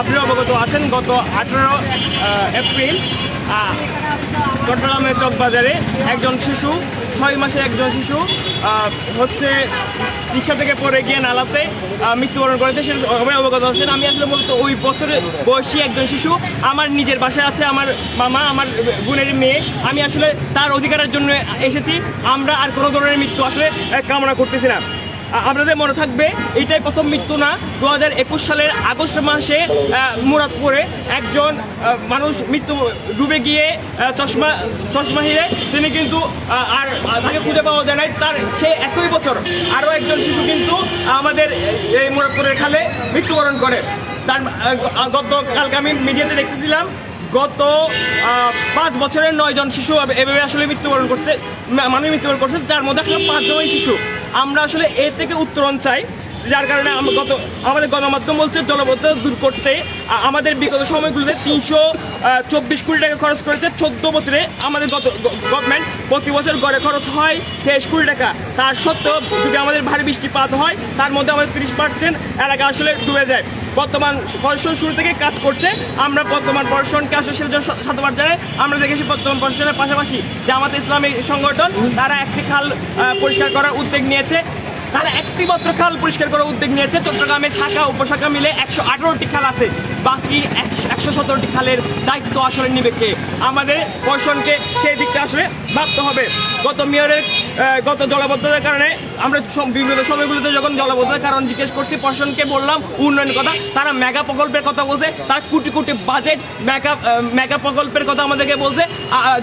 আপনি অবগত আছেন, গত আঠেরো এপ্রিল চট্টগ্রামের চকবাজারে একজন শিশু, ছয় মাসে একজন শিশু হচ্ছে রিক্সা থেকে পড়ে গিয়ে নালাতে মৃত্যুবরণ করেছে। সেটা সবাই অবগত আছেন। আমি আসলে মূলত ওই বছরের বয়সী একজন শিশু। আমার নিজের বাসায় আছে আমার মামা, আমার বোনের মেয়ে। আমি আসলে তার অধিকারের জন্য এসেছি। আমরা আর কোনো ধরনের মৃত্যু আসলে কামনা করতেছি না। আপনাদের মনে থাকবে, এটাই প্রথম মৃত্যু না। দু হাজার একুশ সালের আগস্ট মাসে মুরাদপুরে একজন মানুষ মৃত্যু ডুবে গিয়ে চশমা চশমা হিরে তিনি কিন্তু আর তাকে খুঁজে পাওয়া যায় নাই। তার সেই একই বছর আরও একজন শিশু কিন্তু আমাদের এই মুরাদপুরের খালে মৃত্যুবরণ করে। তার গতকালকে আমি মিডিয়াতে দেখতেছিলাম গত পাঁচ বছরের নয় জন শিশু এভাবে- আসলে মৃত্যুবরণ করছে মানুষ মৃত্যুবরণ করছে, যার মধ্যে আসলে পাঁচজনই শিশু। আমরা আসলে এ থেকে উত্তরণ চাই, যার কারণে আমরা গত আমাদের গণমাধ্যম বলছে জলবদ্ধ দূর করতে আমাদের বিগত সময়গুলোতে তিনশো চব্বিশ কোটি টাকা খরচ করেছে, চোদ্দ বছরে আমাদের গত গভর্নমেন্ট প্রতি বছর গড়ে খরচ হয় তেইশ কোটি টাকা। তার সত্ত্বেও যদি আমাদের ভারী বৃষ্টিপাত হয়, তার মধ্যে আমাদের তিরিশ পার্সেন্ট এলাকা আসলে ডুবে যায়। বর্তমান প্রশাসন শুরু থেকে কাজ করছে। আমরা বর্তমান প্রশাসনকে আসলে সাতবার জানাই। আমরা দেখেছি বর্তমান প্রশাসনের পাশাপাশি জামাত ইসলামী সংগঠন, তারা একটি খাল পরিষ্কার করার উদ্যোগ নিয়েছে। তারা একটি মাত্র খাল পরিষ্কার করার উদ্যোগ নিয়েছে। চট্টগ্রামের শাখা উপশাখা মিলে একশো আঠারোটি খাল আছে। বাকি একশো সতেরোটি খালের দায়িত্ব আসলে নিবে কে? আমাদের প্রশাসনকে সেই দিকটা আসলে ভাবতে হবে। গত মেয়রের গত জলাবদ্ধতার কারণে আমরা বিভিন্ন সময়গুলোতে যখন জলাবদ্ধতার কারণ জিজ্ঞেস করছি প্রশাসনকে বললাম, উন্নয়নের কথা, তারা মেগা প্রকল্পের কথা বলছে, তার crore crore budget mega mega প্রকল্পের কথা আমাদেরকে বলছে।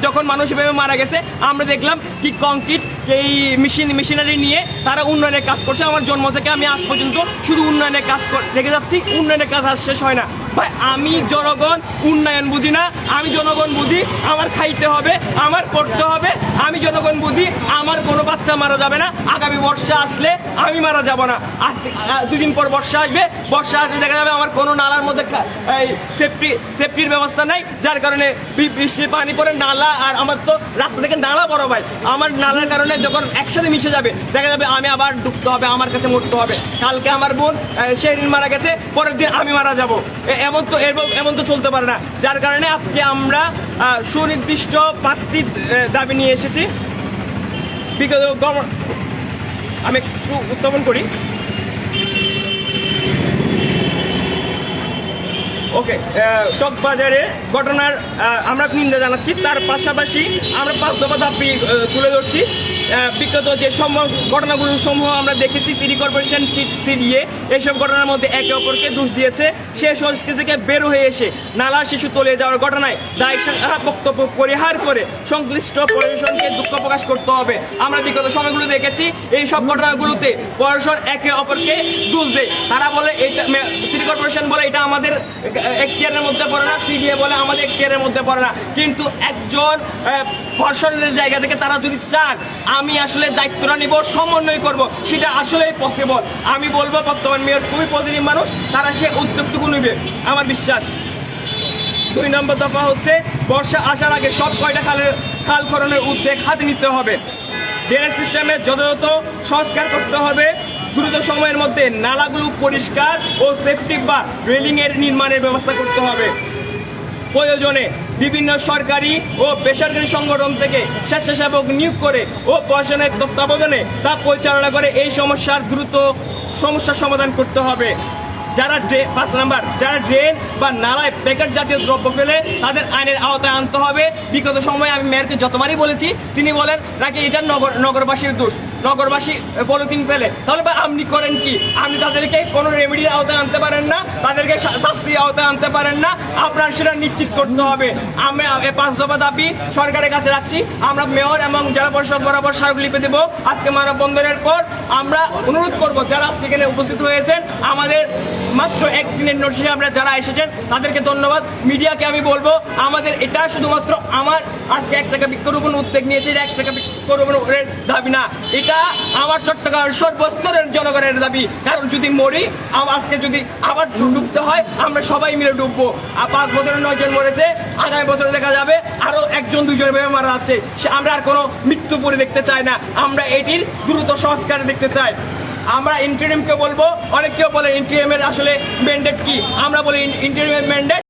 যখন মানুষ এভাবে মারা গেছে, আমরা দেখলাম কি কংক্রিট এই মেশিন মেশিনারি নিয়ে তারা উন্নয়নের কাজ করছে। আমার জন্ম থেকে আমি আজ পর্যন্ত শুধু উন্নয়নের কাজ রেখে যাচ্ছি, উন্নয়নের কাজ আর শেষ হয় না। ভাই আমি জনগণ উন্নয়ন বুঝি না আমি জনগণ বুঝি আমার খাইতে হবে আমার করতে হবে আমি জনগণ বুঝি আমার কোনো বাচ্চা মারা যাবে না আগামী বর্ষা আসলে আমি মারা যাব না। আজ থেকে- আহ, দুদিন পর বর্ষা আসবে বর্ষা আসলে দেখা যাবে আমার কোনো নালার মধ্যে এই সেফটি সেফটির ব্যবস্থা নাই যার কারণে বৃষ্টির পানি পরে নালা আর আমার তো রাস্তা থেকে নালা বড় ভাই আমার নালার কারণে যখন একসাথে মিশে যাবে দেখা যাবে আমি আবার ডুবতে হবে আমার কাছে মরতে হবে। কালকে আমার বোন সেদিন মারা গেছে পরের দিন আমি মারা যাব। এমন তো এমন তো চলতে পারে না। যার কারণে আজকে আমরা সুনির্দিষ্ট পাঁচটি দাবি নিয়ে এসেছি। বিগত আমি একটু উত্থাপন করি। ওকে চকবাজারে ঘটনার আমরা নিন্দা জানাচ্ছি। তার পাশাপাশি আমরা পাঁচ দফা দাবি তুলে ধরছি। বিগত যে সমূহ ঘটনাগুলো সমূহ আমরা দেখেছি, সিটি কর্পোরেশন সিডিএ, এইসব ঘটনার মধ্যে একে অপরকে দোষ দিয়েছে। সে সংস্কৃতি থেকে বের হয়ে এসে নালা শিশু তলে যাওয়ার ঘটনায় দায় বক্তব্য পরিহার করে সংশ্লিষ্ট প্রশাসনকে দুঃখ প্রকাশ করতে হবে। আমরা বিগত সময়গুলো দেখেছি, এই সব ঘটনাগুলোতে প্রশাসন একে অপরকে দোষ দেয়। তারা বলে এটা সিটি কর্পোরেশন বলে, এটা আমাদের এখতিয়ারের মধ্যে পড়ে না সিডিএ বলে আমাদের এখতিয়ারের মধ্যে পড়ে না। কিন্তু একজন প্রশাসনের জায়গা থেকে তারা যদি চান, আমি আসলে দায়িত্বটা নিব, সমন্বয় করব, সেটা আসলেই পসিবল আমি বলব, বর্তমান মেয়র খুবই পজিটিভ মানুষ, তারা সে উদ্যোগটুকু নেবে, আমার বিশ্বাস। দুই নম্বর দফা হচ্ছে, বর্ষা আসার আগে সব কয়টা খালের, খাল খননের উদ্যোগ হাতে নিতে হবে। ড্রেনেজ সিস্টেমের যথাযথ সংস্কার করতে হবে দ্রুত সময়ের মধ্যে নালাগুলো পরিষ্কার ও সেফটি বা রেলিং এর নির্মাণের ব্যবস্থা করতে হবে। প্রয়োজনে বিভিন্ন সরকারি ও বেসরকারি সংগঠন থেকে স্বেচ্ছাসেবক নিয়োগ করে ও প্রশাসনের তত্ত্বাবধানে তা পরিচালনা করে এই সমস্যার দ্রুত সমস্যার সমাধান করতে হবে। যারা পাঁচ নাম্বার, যারা ড্রেন বা নালায় প্যাকেট জাতীয় দ্রব্য ফেলে তাদের আইনের আওতায় আনতে হবে। বিগত সময়ে আমি মেয়রকে যতবারই বলেছি, তিনি বলেন নাকি এটা নগর নগরবাসীর দোষ। নগরবাসী পলিথিন ফেলে। তাহলে আপনি করেন কি? আপনি তাদেরকে কোনো রেমেডির আওতায় আনতে পারেন না, তাদেরকে শাস্তি আওতায় আনতে পারেন না। আপনার সেটা নিশ্চিত করতে হবে। আমি পাঁচ দফা দাবি সরকারের কাছে রাখছি। আমরা মেয়র এবং জেলা পরিষদ বরাবর স্মারকলিপি দেবো। আজকে মানববন্ধনের পর আমরা অনুরোধ করব, যারা এখানে উপস্থিত হয়েছেন, আমাদের মাত্র একদিনের নোটিশে আমরা যারা এসেছেন, তাদেরকে ধন্যবাদ। মিডিয়াকে আমি বলব, আমাদের এটা শুধুমাত্র আমার আজকে এক টাকা বৃক্ষরোপণ উদ্যোগ নিয়েছে এক টাকা বৃক্ষরোপণের দাবি না। এটা আমার চট্টগ্রামের সর্বস্তরের জনগণের দাবি। কারণ যদি মরি আজকে যদি আবার ডুবতে হয়, আমরা সবাই মিলে ডুববো। আর পাঁচ বছরের নয়জন মরেছে, আগামী বছরে দেখা যাবে আরও একজন দুজন ভেবে মারা যাচ্ছে আমরা আর কোনো মৃত্যু পরে দেখতে চাই না। আমরা এটির দ্রুত সংস্কার দেখতে চাই। আমরা ইন্টারিমকে বলব, অনেক কেউ বলে ইন্টারিমের আসলে ম্যান্ডেট কি? আমরা বলি ইন্টারিমের ম্যান্ডেট